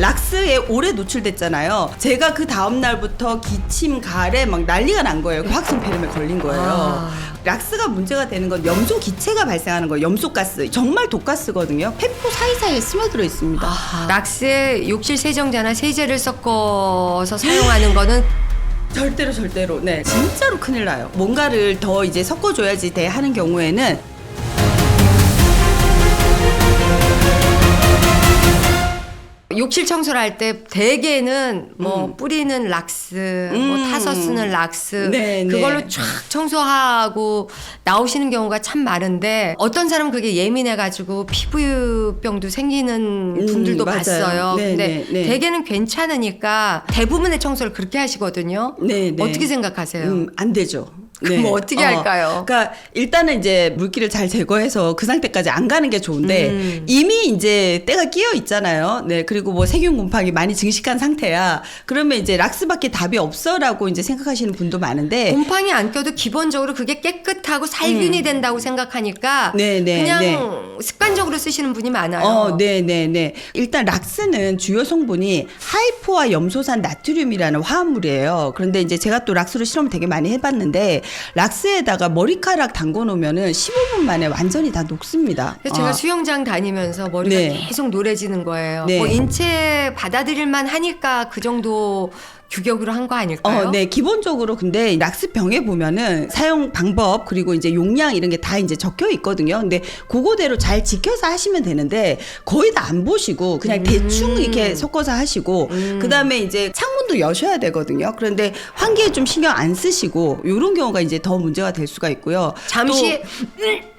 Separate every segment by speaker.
Speaker 1: 락스에 오래 노출됐잖아요. 제가 그 다음 날부터 기침, 가래 막 난리가 난 거예요. 그 화학성 폐렴에 걸린 거예요.
Speaker 2: 아.
Speaker 1: 락스가 문제가 되는 건 염소 기체가 발생하는 거예요. 염소 가스. 정말 독가스거든요. 폐포 사이사이에 스며들어 있습니다.
Speaker 2: 아. 락스에 욕실 세정제나 세제를 섞어서 사용하는 거는
Speaker 1: 절대로 절대로 네 진짜로 큰일 나요 뭔가를 더 이제 섞어줘야지 돼 하는 경우에는
Speaker 2: 욕실 청소를 할 때 대개는 뭐
Speaker 1: 음.
Speaker 2: 뿌리는 락스, 뭐
Speaker 1: 음.
Speaker 2: 타서 쓰는 락스
Speaker 1: 네,
Speaker 2: 그걸로
Speaker 1: 네.
Speaker 2: 쫙 청소하고 나오시는 경우가 참 많은데 어떤 사람은 그게 예민해 가지고 피부병도 생기는
Speaker 1: 음,
Speaker 2: 분들도
Speaker 1: 맞아요.
Speaker 2: 봤어요.
Speaker 1: 네,
Speaker 2: 근데
Speaker 1: 네, 네.
Speaker 2: 대개는 괜찮으니까 대부분의 청소를 그렇게 하시거든요.
Speaker 1: 네, 네.
Speaker 2: 어떻게 생각하세요?
Speaker 1: 음, 안 되죠.
Speaker 2: 그럼 어떻게 할까요?
Speaker 1: 그러니까 일단은 이제 물기를 잘 제거해서 그 상태까지 안 가는 게 좋은데
Speaker 2: 음.
Speaker 1: 이미 이제 때가 끼어 있잖아요. 네 그리고 뭐 세균 곰팡이 많이 증식한 상태야. 그러면 이제 락스밖에 답이 없어라고 이제 생각하시는 분도 많은데
Speaker 2: 곰팡이 안 껴도 기본적으로 그게 깨끗하고 살균이 된다고 생각하니까
Speaker 1: 음. 네, 네,
Speaker 2: 그냥
Speaker 1: 네.
Speaker 2: 습관적으로 쓰시는 분이 많아요.
Speaker 1: 어, 네, 네, 네. 일단 락스는 주요 성분이 하이포와 염소산 나트륨이라는 화합물이에요. 그런데 이제 제가 또 락스로 실험을 되게 많이 해봤는데 락스에다가 머리카락 담궈 놓으면은 15분 만에 완전히 다 녹습니다.
Speaker 2: 제가
Speaker 1: 어.
Speaker 2: 수영장 다니면서 머리가
Speaker 1: 네.
Speaker 2: 계속 노래지는 거예요.
Speaker 1: 네.
Speaker 2: 뭐 인체 받아들일만 하니까 그 정도 규격으로 한 거 아닐까요?
Speaker 1: 어, 네. 기본적으로 근데 락스병에 보면은 사용 방법 그리고 이제 용량 이런 게 다 이제 적혀 있거든요. 근데 그거대로 잘 지켜서 하시면 되는데 거의 다 안 보시고 그냥 대충 이렇게 섞어서 하시고 그다음에 이제 창문도 여셔야 되거든요. 그런데 환기에 좀 신경 안 쓰시고 이런 경우가 이제 더 문제가 될 수가 있고요.
Speaker 2: 잠시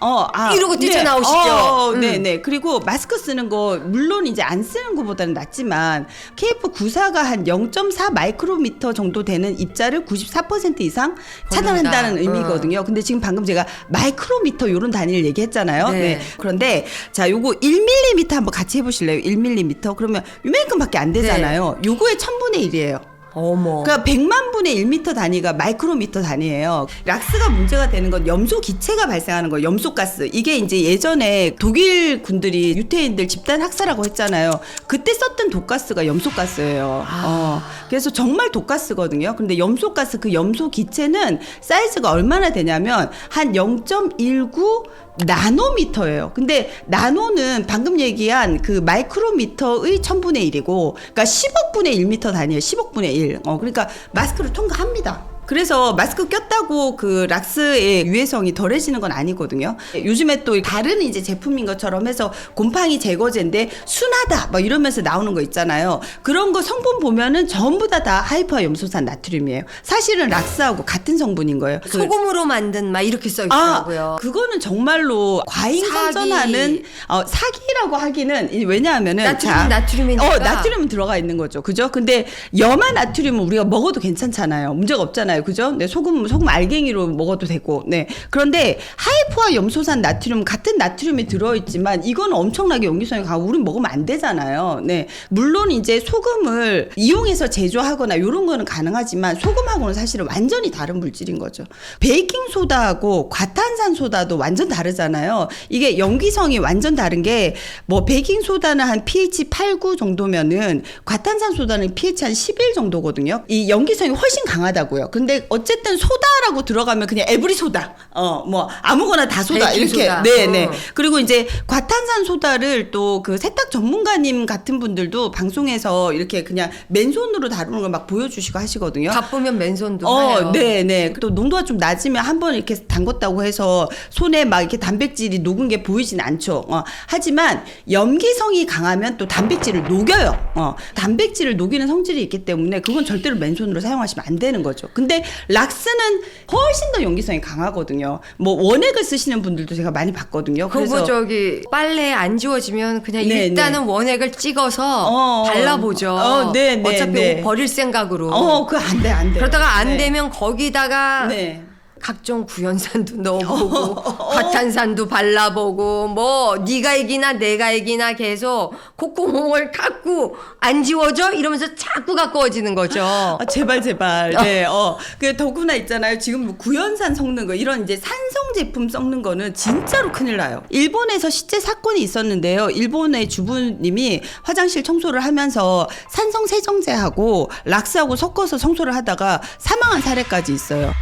Speaker 1: 어, 아,
Speaker 2: 이러고 뛰쳐나오시죠?
Speaker 1: 어,
Speaker 2: 음.
Speaker 1: 네, 네. 그리고 마스크 쓰는 거 물론 이제 안 쓰는 것보다는 낫지만 KF94가 한 0.4 마이크로미터 정도 되는 입자를 94% 이상 차단한다는. 의미거든요. 근데 지금 방금 제가 마이크로미터 요런 단위를 얘기했잖아요.
Speaker 2: 네.
Speaker 1: 네. 그런데 자, 요거 1mm 한번 같이 해 보실래요? 1mm. 그러면 요만큼밖에 안 되잖아요. 요거의 1000분의 1이에요.
Speaker 2: 어머.
Speaker 1: 그러니까 100만 분의 1미터 단위가 마이크로미터 단위예요. 락스가 문제가 되는 건 염소 기체가 발생하는 거예요. 염소 가스. 이게 이제 예전에 독일 군들이 유태인들 집단 학살하고 했잖아요. 그때 썼던 독가스가 염소 가스예요.
Speaker 2: 아.
Speaker 1: 어. 그래서 정말 독가스거든요. 근데 염소 가스 그 염소 기체는 사이즈가 얼마나 되냐면 한 0.19 나노미터예요. 근데 나노는 방금 얘기한 그 마이크로미터의 천분의 일이고, 그러니까 10억 분의 1미터 단위예요. 10억 분의 1. 어, 그러니까 마스크를 통과합니다. 그래서 마스크 꼈다고 그 락스의 유해성이 덜해지는 건 아니거든요. 요즘에 또 다른 이제 제품인 것처럼 해서 곰팡이 제거제인데 순하다 막 이러면서 나오는 거 있잖아요. 그런 거 성분 보면은 전부 다 다 하이퍼 염소산 나트륨이에요. 사실은 락스하고 같은 성분인 거예요. 그-
Speaker 2: 소금으로 만든 막 이렇게 써
Speaker 1: 아,
Speaker 2: 있더라고요.
Speaker 1: 그거는 정말로 과잉. 선전하는 어, 사기라고 하기는 이- 왜냐하면은
Speaker 2: 나트륨은
Speaker 1: 자,
Speaker 2: 나트륨이니까.
Speaker 1: 어, 나트륨은 들어가 있는 거죠. 그죠? 근데 염화 나트륨은 우리가 먹어도 괜찮잖아요. 문제가 없잖아요. 그죠? 네, 소금 소금 알갱이로 먹어도 되고. 네. 그런데 하이포와 염소산 나트륨 같은 나트륨이 들어 있지만 이거는 엄청나게 용기성이 강하고 우린 먹으면 안 되잖아요. 네. 물론 이제 소금을 이용해서 제조하거나 이런 거는 가능하지만 소금하고는 사실은 완전히 다른 물질인 거죠. 베이킹 소다하고 과탄산 소다도 완전 다르잖아요. 이게 염기성이 완전 다른 게 뭐 베이킹 소다는 한 pH 8, 9 정도면은 과탄산 소다는 pH 한 11 정도거든요. 이 염기성이 훨씬 강하다고요. 근데 어쨌든 소다라고 들어가면 그냥 에브리 소다. 어, 뭐 아무거나 다 소다
Speaker 2: 베이킹
Speaker 1: 이렇게.
Speaker 2: 소다.
Speaker 1: 네, 네.
Speaker 2: 어.
Speaker 1: 그리고 이제 과탄산 소다를 또 그 세탁 전문가님 같은 분들도 방송에서 이렇게 그냥 맨손으로 다루는 걸 막 보여 주시고 하시거든요.
Speaker 2: 바쁘면 맨손도
Speaker 1: 어,
Speaker 2: 해요.
Speaker 1: 네, 네. 또 농도가 좀 낮으면 한 번 이렇게 담궜다고 해서 손에 막 이렇게 단백질이 녹은 게 보이진 않죠. 어, 하지만 염기성이 강하면 또 단백질을 녹여요. 어, 단백질을 녹이는 성질이 있기 때문에 그건 절대로 맨손으로 사용하시면 안 되는 거죠. 근데 락스는 훨씬 더 염기성이 강하거든요. 뭐 원액을 쓰시는 분들도 제가 많이 봤거든요. 그래서
Speaker 2: 저기 빨래 안 지워지면 그냥
Speaker 1: 네,
Speaker 2: 일단은 원액을 찍어서
Speaker 1: 어, 어.
Speaker 2: 발라보죠.
Speaker 1: 어, 네, 네,
Speaker 2: 어차피
Speaker 1: 네.
Speaker 2: 옷 버릴 생각으로.
Speaker 1: 어, 그거 안 돼, 안 돼.
Speaker 2: 그러다가 안
Speaker 1: 네.
Speaker 2: 되면 거기다가
Speaker 1: 네.
Speaker 2: 각종 구연산도 넣어보고 과탄산도 발라보고 뭐 네가 이기나 내가 이기나 계속 콧구멍을 깎고 안 지워져 이러면서 자꾸 가까워지는 거죠.
Speaker 1: 아, 제발 제발. 네. 어. 그 더구나 있잖아요. 지금 뭐 구연산 섞는 거 이런 이제 산성 제품 섞는 거는 진짜로 큰일 나요. 일본에서 실제 사건이 있었는데요. 일본의 주부님이 화장실 청소를 하면서 산성 세정제하고 락스하고 섞어서 청소를 하다가 사망한 사례까지 있어요.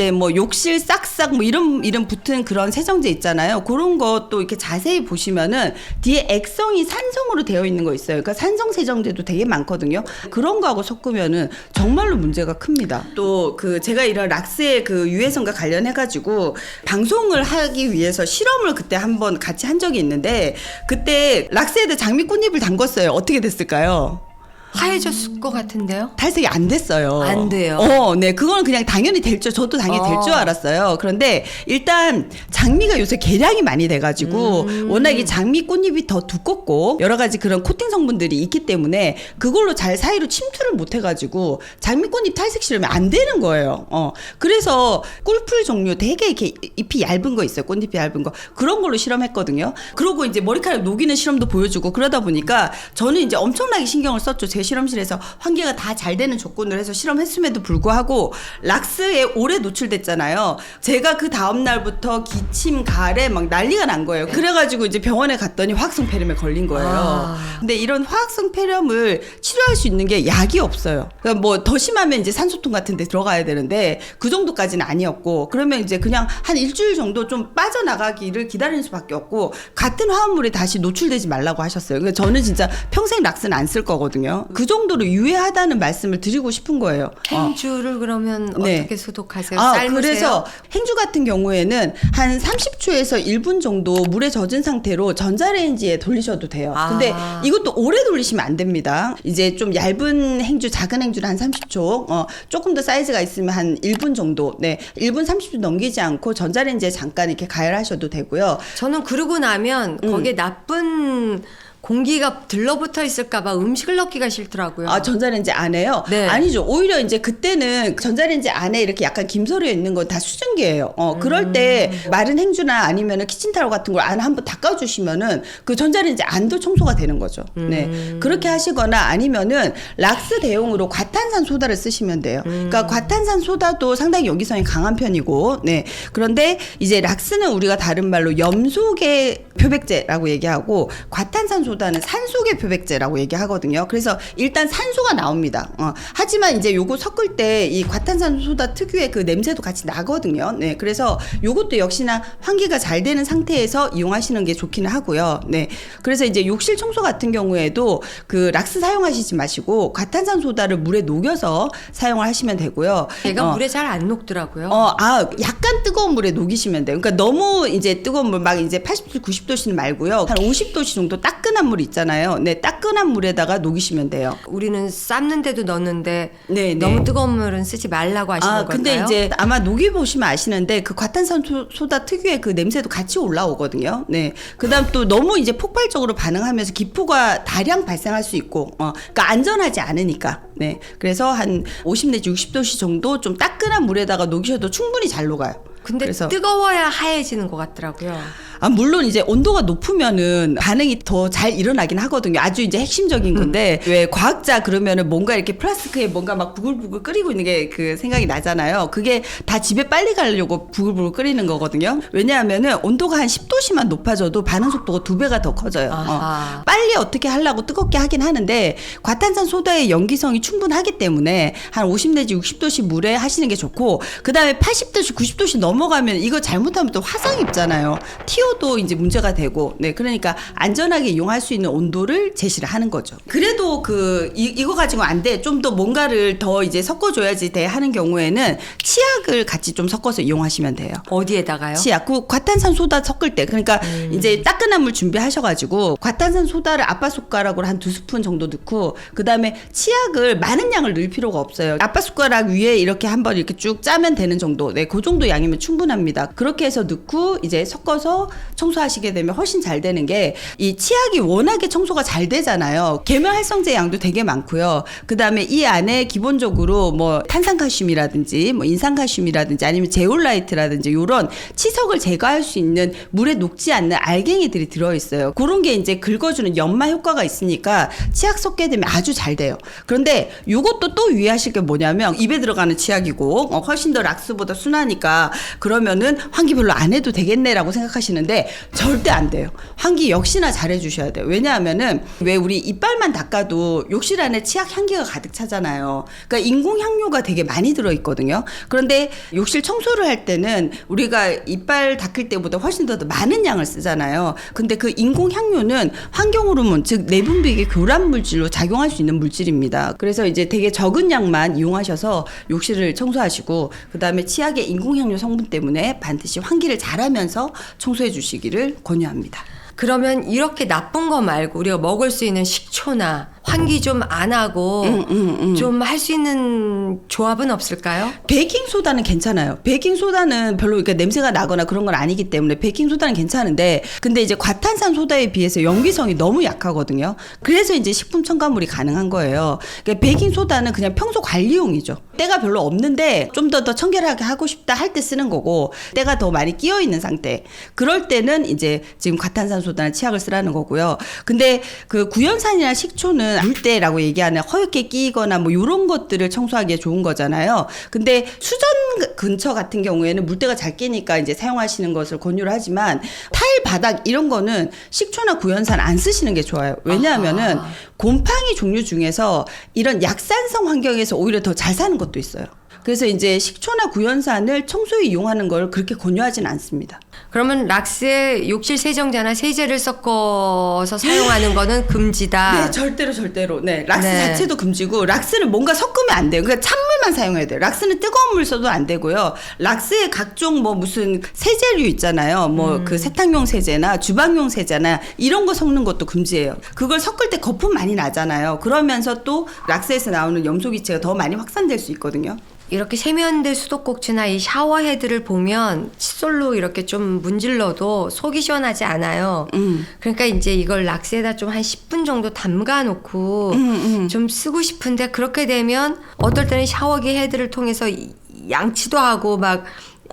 Speaker 1: 이제 뭐 욕실 싹싹 뭐 이름 이름 붙은 그런 세정제 있잖아요. 그런 것도 이렇게 자세히 보시면은 뒤에 액성이 산성으로 되어 있는 거 있어요. 그러니까 산성 세정제도 되게 많거든요. 그런 거하고 섞으면은 정말로 문제가 큽니다. 또 그 제가 이런 락스의 그 유해성과 관련해 가지고 방송을 하기 위해서 실험을 그때 한번 같이 한 적이 있는데 그때 락스에다 장미꽃잎을 담궜어요. 어떻게 됐을까요?
Speaker 2: 하얘졌을 것 같은데요.
Speaker 1: 탈색이 안 됐어요.
Speaker 2: 안 돼요?
Speaker 1: 어, 네. 그거는 그냥 당연히 될 줄, 저도 당연히 될 줄
Speaker 2: 어.
Speaker 1: 알았어요. 그런데 일단 장미가 요새 개량이 많이 돼가지고
Speaker 2: 음.
Speaker 1: 워낙 이 장미 꽃잎이 더 두껍고 여러 가지 그런 코팅 성분들이 있기 때문에 그걸로 잘 사이로 침투를 못 해가지고 장미 꽃잎 탈색 실험이 안 되는 거예요. 어. 그래서 꿀풀 종류 되게 이렇게 잎이 얇은 거 있어요. 꽃잎이 얇은 거. 그런 걸로 실험했거든요. 그러고 이제 머리카락 녹이는 실험도 보여주고 그러다 보니까 저는 이제 엄청나게 신경을 썼죠. 제 실험실에서 환기가 다 잘 되는 조건으로 해서 실험했음에도 불구하고 락스에 오래 노출됐잖아요. 제가 그 다음 날부터 기침, 가래 막 난리가 난 거예요. 그래가지고 이제 병원에 갔더니 화학성 폐렴에 걸린 거예요.
Speaker 2: 아.
Speaker 1: 근데 이런 화학성 폐렴을 치료할 수 있는 게 약이 없어요. 그러니까 뭐 더 심하면 이제 산소통 같은 데 들어가야 되는데 그 정도까지는 아니었고 그러면 이제 그냥 한 일주일 정도 좀 빠져나가기를 기다리는 수밖에 없고 같은 화합물에 다시 노출되지 말라고 하셨어요. 그러니까 저는 진짜 평생 락스는 안 쓸 거거든요. 그 정도로 유해하다는 말씀을 드리고 싶은 거예요. 어.
Speaker 2: 행주를 그러면
Speaker 1: 네.
Speaker 2: 어떻게 소독하세요?
Speaker 1: 아,
Speaker 2: 삶으세요?
Speaker 1: 그래서 행주 같은 경우에는 한 30초에서 1분 정도 물에 젖은 상태로 전자레인지에 돌리셔도 돼요.
Speaker 2: 아.
Speaker 1: 근데 이것도 오래 돌리시면 안 됩니다. 이제 좀 얇은 행주, 작은 행주는 한 30초, 어, 조금 더 사이즈가 있으면 한 1분 정도, 네, 1분 30초 넘기지 않고 전자레인지에 잠깐 이렇게 가열하셔도 되고요.
Speaker 2: 저는 그러고 나면
Speaker 1: 음.
Speaker 2: 거기에 나쁜 공기가 들러붙어 있을까봐 음식을 넣기가 싫더라고요.
Speaker 1: 아, 전자레인지 안에요?
Speaker 2: 네.
Speaker 1: 아니죠. 오히려 이제 그때는 전자레인지 안에 이렇게 약간 김서려 있는 건 다 수증기예요. 어, 그럴 때
Speaker 2: 음.
Speaker 1: 마른 행주나 아니면은 키친타올 같은 걸 안에 한번 닦아주시면은 그 전자레인지 안도 청소가 되는 거죠. 네.
Speaker 2: 음.
Speaker 1: 그렇게 하시거나 아니면은 락스 대용으로 과탄산 소다를 쓰시면 돼요.
Speaker 2: 음.
Speaker 1: 그러니까 과탄산 소다도 상당히 여기성이 강한 편이고, 네. 그런데 이제 락스는 우리가 다른 말로 염소계 표백제라고 얘기하고 과탄산 소 다는 산소계 표백제라고 얘기하거든요. 그래서 일단 산소가 나옵니다. 어. 하지만 이제 요거 섞을 때 이 과탄산 소다 특유의 그 냄새도 같이 나거든요. 네. 그래서 요것도 역시나 환기가 잘 되는 상태에서 이용하시는 게 좋기는 하고요. 네. 그래서 이제 욕실 청소 같은 경우에도 그 락스 사용하시지 마시고 과탄산 소다를 물에 녹여서 사용을 하시면 되고요.
Speaker 2: 얘가
Speaker 1: 어.
Speaker 2: 물에 잘 안 녹더라고요.
Speaker 1: 어, 아, 약간 뜨거운 물에 녹이시면 돼요. 그러니까 너무 이제 뜨거운 물, 막 이제 80도, 90도씨는 말고요. 한 50도씨 정도 따끈한 물 있잖아요. 네, 따끈한 물에다가 녹이시면 돼요.
Speaker 2: 우리는 삶는데도 넣는데
Speaker 1: 네, 네.
Speaker 2: 너무 뜨거운 물은 쓰지 말라고 하시는
Speaker 1: 아,
Speaker 2: 걸까요?
Speaker 1: 근데 이제 아마 녹이 보시면 아시는데 그 과탄산 소- 소다 특유의 그 냄새도 같이 올라오거든요. 네. 그다음 또 너무 이제 폭발적으로 반응하면서 기포가 다량 발생할 수 있고, 어, 그러니까 안전하지 않으니까. 네. 그래서 한 50 내지 60도씨 정도 좀 따끈한 물에다가 녹이셔도 충분히 잘 녹아요.
Speaker 2: 근데
Speaker 1: 그래서
Speaker 2: 뜨거워야 하얘지는 것 같더라고요.
Speaker 1: 아, 물론 이제 온도가 높으면은 반응이 더 잘 일어나긴 하거든요. 아주 이제 핵심적인 건데, 왜 과학자 그러면은 뭔가 이렇게 플라스크에 뭔가 막 부글부글 끓이고 있는 게 그 생각이 나잖아요. 그게 다 집에 빨리 가려고 부글부글 끓이는 거거든요. 왜냐하면은 온도가 한 10도씨만 높아져도 반응 속도가 두 배가 더 커져요. 어. 빨리 어떻게 하려고 뜨겁게 하긴 하는데 과탄산 소다의 연기성이 충분하기 때문에 한 50 내지 60도씨 물에 하시는 게 좋고 그다음에 80도씨 90도씨 넘어가면 이거 잘못하면 또 화상 입잖아요. 튀어 도 이제 문제가 되고 네 그러니까 안전하게 이용할 수 있는 온도를 제시를 하는 거죠. 그래도 그 이, 이거 가지고 안 돼. 좀 더 뭔가를 더 이제 섞어줘야지 돼 하는 경우에는 치약을 같이 좀 섞어서 이용하시면 돼요.
Speaker 2: 어디에다가요?
Speaker 1: 치약, 그 과탄산 소다 섞을 때, 그러니까
Speaker 2: 음.
Speaker 1: 이제 따끈한 물 준비하셔가지고 과탄산 소다를 아빠 숟가락으로 한 두 스푼 정도 넣고 그 다음에 치약을 많은 양을 넣을 필요가 없어요. 아빠 숟가락 위에 이렇게 한번 이렇게 쭉 짜면 되는 정도, 네, 그 정도 양이면 충분합니다. 그렇게 해서 넣고 이제 섞어서 청소하시게 되면 훨씬 잘 되는 게 이 치약이 워낙에 청소가 잘 되잖아요. 계면 활성제 양도 되게 많고요. 그다음에 이 안에 기본적으로 뭐 탄산칼슘이라든지 뭐 인산칼슘이라든지 아니면 제올라이트라든지 요런 치석을 제거할 수 있는 물에 녹지 않는 알갱이들이 들어 있어요. 그런 게 이제 긁어주는 연마 효과가 있으니까 치약 섞게 되면 아주 잘 돼요. 그런데 요것도 또 유의하실 게 뭐냐면 입에 들어가는 치약이고 어, 훨씬 더 락스보다 순하니까 그러면은 환기 별로 안 해도 되겠네라고 생각하시는데 절대 안 돼요. 환기 역시나 잘 해주셔야 돼요. 왜냐하면은 왜 우리 이빨만 닦아도 욕실 안에 치약 향기가 가득 차잖아요. 그러니까 인공 향료가 되게 많이 들어 있거든요. 그런데 욕실 청소를 할 때는 우리가 이빨 닦을 때보다 훨씬 더 많은 양을 쓰잖아요. 근데 그 인공 향료는 환경 호르몬 즉 내분비계 교란 물질로 작용할 수 있는 물질입니다. 그래서 이제 되게 적은 양만 이용하셔서 욕실을 청소하시고 그다음에 치약의 인공 향료 성분 때문에 반드시 환기를 잘하면서 청소해 주시 기를 권유합니다.
Speaker 2: 그러면 이렇게 나쁜 거 말고 우리가 먹을 수 있는 식초나 환기 좀 안 하고
Speaker 1: 음,
Speaker 2: 좀 할 수 있는 조합은 없을까요?
Speaker 1: 베이킹 소다는 괜찮아요. 베이킹 소다는 별로 이렇게 냄새가 나거나 그런 건 아니기 때문에 베이킹 소다는 괜찮은데 근데 이제 과탄산 소다에 비해서 염기성이 너무 약하거든요. 그래서 이제 식품 첨가물이 가능한 거예요. 그러니까 베이킹 소다는 그냥 평소 관리용이죠. 때가 별로 없는데 좀더더 청결하게 하고 싶다 할 때 쓰는 거고 때가 더 많이 끼어 있는 상태. 그럴 때는 이제 지금 과탄산 소다나 치약을 쓰라는 거고요. 근데 그 구연산이나 식초는 물때라고 얘기하는 허옇게 끼거나 뭐 요런 것들을 청소하기에 좋은 거잖아요. 근데 수전 근처 같은 경우에는 물때가 잘 끼니까 이제 사용하시는 것을 권유를 하지만 타일 바닥 이런 거는 식초나 구연산 안 쓰시는 게 좋아요. 왜냐하면은
Speaker 2: 아하.
Speaker 1: 곰팡이 종류 중에서 이런 약산성 환경에서 오히려 더 잘 사는 것도 있어요. 그래서 이제 식초나 구연산을 청소에 이용하는 걸 그렇게 권유하진 않습니다.
Speaker 2: 그러면 락스에 욕실 세정제나 세제를 섞어서 사용하는 거는 금지다.
Speaker 1: 네, 절대로 절대로. 네, 락스
Speaker 2: 아. 네.
Speaker 1: 자체도 금지고 락스를 뭔가 섞으면 안 돼요. 그러니까 찬물만 사용해야 돼요. 락스는 뜨거운 물 써도 안 되고요. 락스에 각종 뭐 무슨 세제류 있잖아요. 뭐
Speaker 2: 음.
Speaker 1: 그 세탁용 세제나 주방용 세제나 이런 거 섞는 것도 금지예요. 그걸 섞을 때 거품 많이 나잖아요. 그러면서 또 락스에서 나오는 염소 기체가 더 많이 확산될 수 있거든요.
Speaker 2: 이렇게 세면대 수도꼭지나 이 샤워헤드를 보면 칫솔로 이렇게 좀 문질러도 속이 시원하지 않아요.
Speaker 1: 음.
Speaker 2: 그러니까 이제 이걸 락스에다 좀 한 10분 정도 담가 놓고
Speaker 1: 음,
Speaker 2: 좀 쓰고 싶은데 그렇게 되면 어떨 때는 샤워기 헤드를 통해서 이- 양치도 하고 막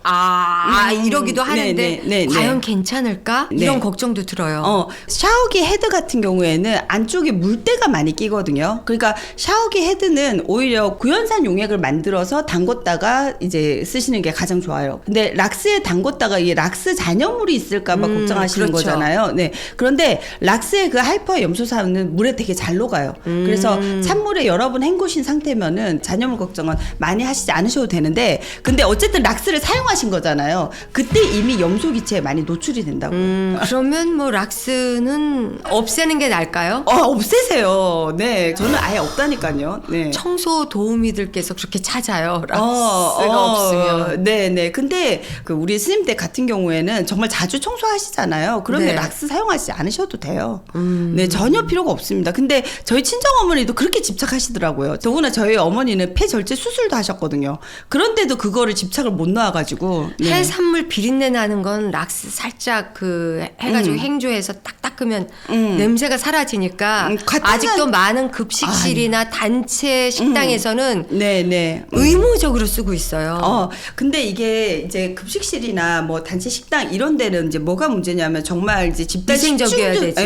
Speaker 2: 아,
Speaker 1: 음,
Speaker 2: 이러기도
Speaker 1: 네,
Speaker 2: 하는데
Speaker 1: 네, 네,
Speaker 2: 과연
Speaker 1: 네.
Speaker 2: 괜찮을까?
Speaker 1: 네.
Speaker 2: 이런 걱정도 들어요.
Speaker 1: 어, 샤워기 헤드 같은 경우에는 안쪽에 물때가 많이 끼거든요. 그러니까 샤워기 헤드는 오히려 구연산 용액을 만들어서 담궜다가 이제 쓰시는 게 가장 좋아요. 근데 락스에 담궜다가 이게 락스 잔여물이 있을까봐
Speaker 2: 음,
Speaker 1: 걱정하시는
Speaker 2: 그렇죠.
Speaker 1: 거잖아요. 네. 그런데 락스의 그 할퍼 염소산은 물에 되게 잘 녹아요.
Speaker 2: 음.
Speaker 1: 그래서 찬물에 여러 번 헹구신 상태면은 잔여물 걱정은 많이 하시지 않으셔도 되는데 근데 어쨌든 락스를 사용 하신 거잖아요. 그때 이미 염소 기체에 많이 노출이 된다고. 요
Speaker 2: 음, 그러면 뭐 락스는 없애는 게 나을까요?
Speaker 1: 어, 없애세요. 네. 저는 아예 없다니까요. 네.
Speaker 2: 청소 도우미들께서 그렇게 찾아요. 락스가
Speaker 1: 어,
Speaker 2: 없으면.
Speaker 1: 네, 네. 근데 그 우리 스님댁 같은 경우에는 정말 자주 청소하시잖아요. 그러면
Speaker 2: 네.
Speaker 1: 락스 사용하지 않으셔도 돼요.
Speaker 2: 음.
Speaker 1: 네, 전혀 필요가 없습니다. 근데 저희 친정 어머니도 그렇게 집착하시더라고요. 더구나 저희 어머니는 폐 절제 수술도 하셨거든요. 그런데도 그거를 집착을 못 놔가지고. 네.
Speaker 2: 해산물 비린내 나는 건 락스 살짝 그 해가지고 행조해서 딱 닦으면
Speaker 1: 음.
Speaker 2: 냄새가 사라지니까
Speaker 1: 음,
Speaker 2: 아직도 많은 급식실이나 단체 식당에서는
Speaker 1: 네, 네.
Speaker 2: 의무적으로 쓰고 있어요.
Speaker 1: 어, 근데 이게 이제 급식실이나 뭐 단체 식당 이런 데는 이제 뭐가 문제냐면 정말 이제 집단 식중독.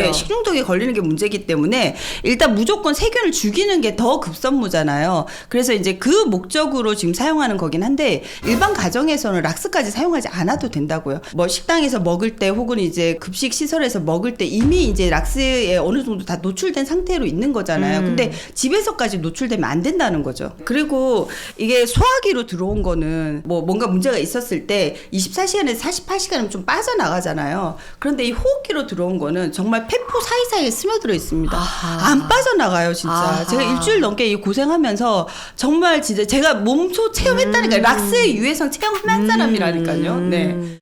Speaker 1: 예, 식중독에 걸리는 게 문제기 때문에 일단 무조건 세균을 죽이는 게 더 급선무잖아요. 그래서 이제 그 목적으로 지금 사용하는 거긴 한데 일반 가정에서는 락스까지 사용하지 않아도 된다고요. 뭐 식당에서 먹을 때 혹은 이제 급식 시설에서 먹을 때 이미 이제 락스에 어느 정도 다 노출된 상태로 있는 거잖아요.
Speaker 2: 음.
Speaker 1: 근데 집에서까지 노출되면 안 된다는 거죠. 그리고 이게 소화기로 들어온 거는 뭐 뭔가 문제가 있었을 때 24시간에서 48시간이면 좀 빠져나가잖아요. 그런데 이 호흡기로 들어온 거는 정말 폐포 사이사이에 스며들어 있습니다.
Speaker 2: 아하.
Speaker 1: 안 빠져나가요, 진짜.
Speaker 2: 아하.
Speaker 1: 제가 일주일 넘게 이 고생하면서 정말 진짜 제가 몸소 체험했다니까요. 락스의 유해성 체험한 사람이라니까요. 네.
Speaker 2: 음.